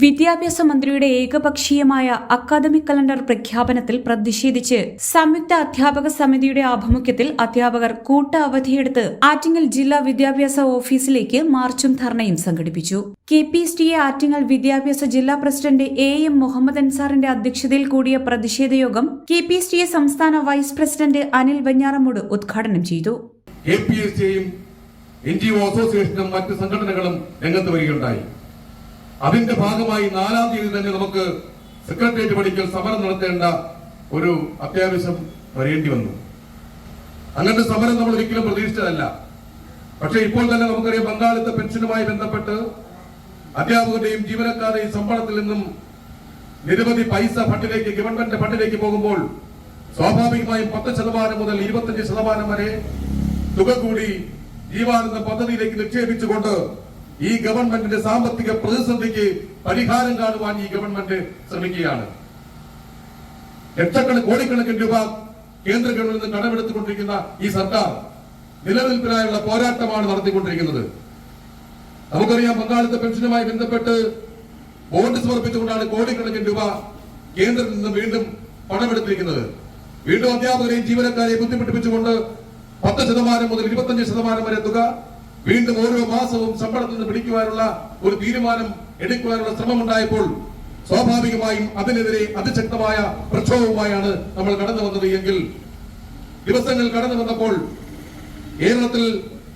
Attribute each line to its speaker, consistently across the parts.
Speaker 1: വിദ്യാഭ്യാസ മന്ത്രിയുടെ ഏകപക്ഷീയമായ അക്കാദമിക് കലണ്ടർ പ്രഖ്യാപനത്തിൽ പ്രതിഷേധിച്ച് സംയുക്ത അധ്യാപക സമിതിയുടെ ആഭിമുഖ്യത്തിൽ അധ്യാപകർ കൂട്ട അവധിയെടുത്ത് ആറ്റിങ്ങൽ ജില്ലാ വിദ്യാഭ്യാസ ഓഫീസിലേക്ക് മാർച്ചും ധർണയും സംഘടിപ്പിച്ചു. K P S T A Attingal വിദ്യാഭ്യാസ ജില്ലാ പ്രസിഡന്റ് എ എം മുഹമ്മദ് അൻസാറിന്റെ അധ്യക്ഷതയിൽ കൂടിയ പ്രതിഷേധ യോഗം K P S T A സംസ്ഥാന വൈസ് പ്രസിഡന്റ് അനിൽ വഞ്ഞാറമൂട് ഉദ്ഘാടനം ചെയ്തു.
Speaker 2: എൻ ജി ഒ അസോസിയേഷനും മറ്റ് സംഘടനകളും രംഗത്ത് വരികയുണ്ടായി. അതിന്റെ ഭാഗമായി നാലാം തീയതി തന്നെ നമുക്ക് സെക്രട്ടേറിയറ്റ് പടിക്കൽ സമരം നടത്തേണ്ട ഒരു അത്യാവശ്യം വരേണ്ടി വന്നു. അങ്ങനത്തെ സമരം നമ്മൾ ഒരിക്കലും പ്രതീക്ഷിച്ചതല്ല. പക്ഷെ ഇപ്പോൾ തന്നെ നമുക്കറിയാം പങ്കാളിത്ത പെൻഷനുമായി ബന്ധപ്പെട്ട് അധ്യാപകരുടെയും ജീവനക്കാരുടെയും ശമ്പളത്തിൽ നിന്നും നിരവധി പൈസ ഫണ്ടിലേക്ക് ഗവൺമെന്റ് ഫണ്ടിലേക്ക് പോകുമ്പോൾ സ്വാഭാവികമായും പത്ത് ശതമാനം മുതൽ ഇരുപത്തഞ്ച് ശതമാനം വരെ തുക കൂടി ജീവാനന്ദ പദ്ധതിയിലേക്ക് നിക്ഷേപിച്ചുകൊണ്ട് ഈ ഗവൺമെന്റിന്റെ സാമ്പത്തിക പ്രതിസന്ധിക്ക് പരിഹാരം കാണുവാൻ ഈ ഗവൺമെന്റ് ശ്രമിക്കുകയാണ്. ലക്ഷക്കണക്കിന് കോടിക്കണക്കിന് രൂപ കേന്ദ്ര ഗവൺമെന്റിൽ നിന്ന് കടമെടുത്തുകൊണ്ടിരിക്കുന്ന ഈ സർക്കാർ നിലനിൽപ്പിനായുള്ള പോരാട്ടമാണ് നടത്തിക്കൊണ്ടിരിക്കുന്നത്. നമുക്കറിയാം പങ്കാളിത്ത പെൻഷനുമായി ബന്ധപ്പെട്ട് ബോണ്ട് സമർപ്പിച്ചുകൊണ്ടാണ് കോടിക്കണക്കിന് രൂപ കേന്ദ്രത്തിൽ നിന്ന് വീണ്ടും പണമെടുത്തിരിക്കുന്നത്. വീണ്ടും അധ്യാപകരെയും ജീവനക്കാരെയും ബുദ്ധിമുട്ടിപ്പിച്ചുകൊണ്ട് പത്ത് ശതമാനം മുതൽ ഇരുപത്തഞ്ച് ശതമാനം വരെ തുക വീണ്ടും ഓരോ മാസവും ശമ്പളത്തിൽ നിന്ന് പിടിക്കുവാനുള്ള ഒരു തീരുമാനം എടുക്കുവാനുള്ള ശ്രമമുണ്ടായപ്പോൾ സ്വാഭാവികമായും അതിനെതിരെ അതിശക്തമായ പ്രക്ഷോഭവുമായാണ് നമ്മൾ കടന്നു വന്നത് എങ്കിൽ ദിവസങ്ങൾ കടന്നു വന്നപ്പോൾ കേരളത്തിൽ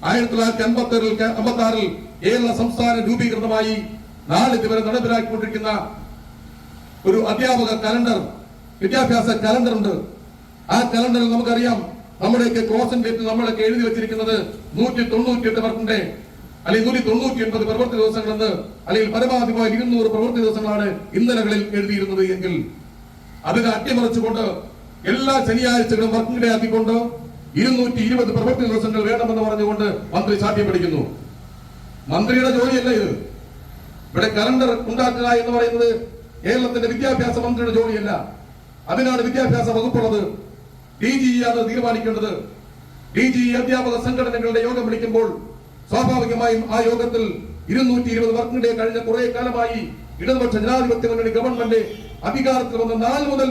Speaker 2: ആയിരത്തി തൊള്ളായിരത്തി അമ്പത്തി ആറിൽ അമ്പത്തി ആറിൽ കേരള സംസ്ഥാന രൂപീകൃതമായി നാളിതുവരെ നടപ്പിലാക്കിക്കൊണ്ടിരിക്കുന്ന ഒരു അധ്യാപക കലണ്ടർ വിദ്യാഭ്യാസ കലണ്ടർ ഉണ്ട് ആ കലണ്ടറിൽ നമുക്കറിയാം നമ്മുടെയൊക്കെ കോൺസെൻട്രേറ്റ് നമ്മളൊക്കെ എഴുതി വെച്ചിരിക്കുന്നത് നൂറ്റി തൊണ്ണൂറ്റി എട്ട് വർക്കിന്റെ അല്ലെങ്കിൽ നൂറ്റി തൊണ്ണൂറ്റി എൺപത് പ്രവൃത്തി ദിവസങ്ങളെന്ന് അല്ലെങ്കിൽ പരമാവധി പോയ ഇരുന്നൂറ് പ്രവൃത്തി ദിവസങ്ങളാണ് ഇന്നലകളിൽ എഴുതിയിരുന്നത് എങ്കിൽ. അതിനെ അട്ടിമറിച്ചുകൊണ്ട് എല്ലാ ശനിയാഴ്ചകളും വർക്കിംഗ് ഡേ ആക്കിക്കൊണ്ട് ഇരുന്നൂറ്റി ഇരുപത് പ്രവൃത്തി ദിവസങ്ങൾ വേണമെന്ന് പറഞ്ഞുകൊണ്ട് മന്ത്രി സാധ്യം പഠിക്കുന്നു മന്ത്രിയുടെ ജോലിയല്ല ഇത്. ഇവിടെ കലണ്ടർ ഉണ്ടാക്കുക എന്ന് പറയുന്നത് കേരളത്തിന്റെ വിദ്യാഭ്യാസ മന്ത്രിയുടെ ജോലിയല്ല. അതിനാണ് വിദ്യാഭ്യാസ വകുപ്പുള്ളത്. ഡി ജി ആണ് തീരുമാനിക്കേണ്ടത് ഡി ജി അധ്യാപക സംഘടനകളുടെ യോഗം വിളിക്കുമ്പോൾ സ്വാഭാവികമായും ആ യോഗത്തിൽ ഇരുന്നൂറ്റി ഇരുപത് വർക്കിംഗ് ഡേ കഴിഞ്ഞ കുറെ കാലമായി ഇടതുപക്ഷ ജനാധിപത്യ മുന്നണി ഗവൺമെന്റ് അധികാരത്തിൽ നാല് മുതൽ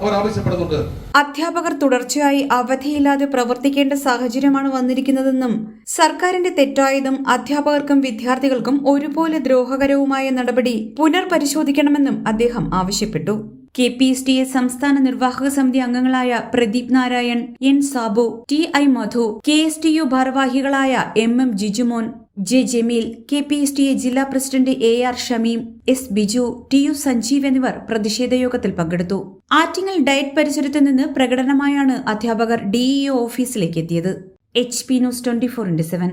Speaker 2: അവർ ആവശ്യപ്പെടുന്നുണ്ട്.
Speaker 1: അധ്യാപകർ തുടർച്ചയായി അവധിയില്ലാതെ പ്രവർത്തിക്കേണ്ട സാഹചര്യമാണ് വന്നിരിക്കുന്നതെന്നും സർക്കാരിന്റെ തെറ്റായതും അധ്യാപകർക്കും വിദ്യാർത്ഥികൾക്കും ഒരുപോലെ ദ്രോഹകരവുമായ നടപടി പുനർപരിശോധിക്കണമെന്നും അദ്ദേഹം ആവശ്യപ്പെട്ടു. K P S T A സംസ്ഥാന നിർവാഹക സമിതി അംഗങ്ങളായ Pradeep Narayan N Sabu T I Madhu K S T U ഭാരവാഹികളായ M M Jijumon J Jameel K P S T A ജില്ലാ president A R Shameem S Biju T U Sanjeev എന്നിവർ പ്രതിഷേധ യോഗത്തിൽ പങ്കെടുത്തു. ആറ്റിങ്ങൽ ഡയറ്റ് പരിസരത്ത് നിന്ന് പ്രകടനമായാണ് അധ്യാപകർ DEO ഓഫീസിലേക്ക് എത്തിയത്. H P news twenty four into seven.